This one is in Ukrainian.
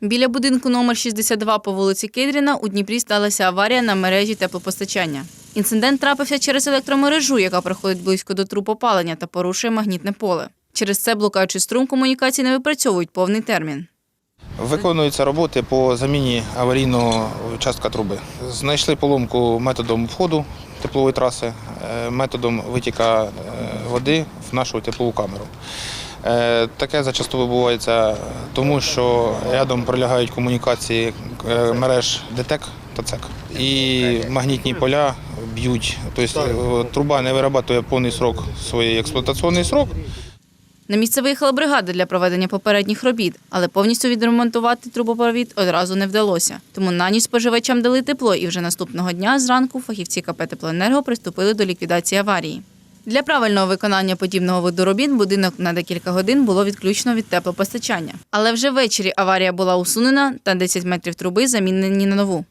Біля будинку номер 62 по вулиці Кедріна у Дніпрі сталася аварія на мережі теплопостачання. Інцидент трапився через електромережу, яка проходить близько до труб опалення та порушує магнітне поле. Через це блукаючий струм комунікації не випрацьовують повний термін. Виконуються роботи по заміні аварійного частка труби. Знайшли поломку методом входу теплової траси, е, методом витіка е, води в нашу теплову камеру. Е, Таке зачасту відбувається тому, що рядом пролягають комунікації е, мереж ДТЕК та ЦЕК. І магнітні поля б'ють. Тобто е, труба не вирабатує повний срок свій експлуатаційний срок, На місце виїхала бригада для проведення попередніх робіт, але повністю відремонтувати трубопровід одразу не вдалося. Тому на ніч споживачам дали тепло, і вже наступного дня зранку фахівці КП «Теплоенерго» приступили до ліквідації аварії. Для правильного виконання подібного виду робіт будинок на декілька годин було відключено від теплопостачання. Але вже ввечері аварія була усунена та 10 метрів труби замінені на нову.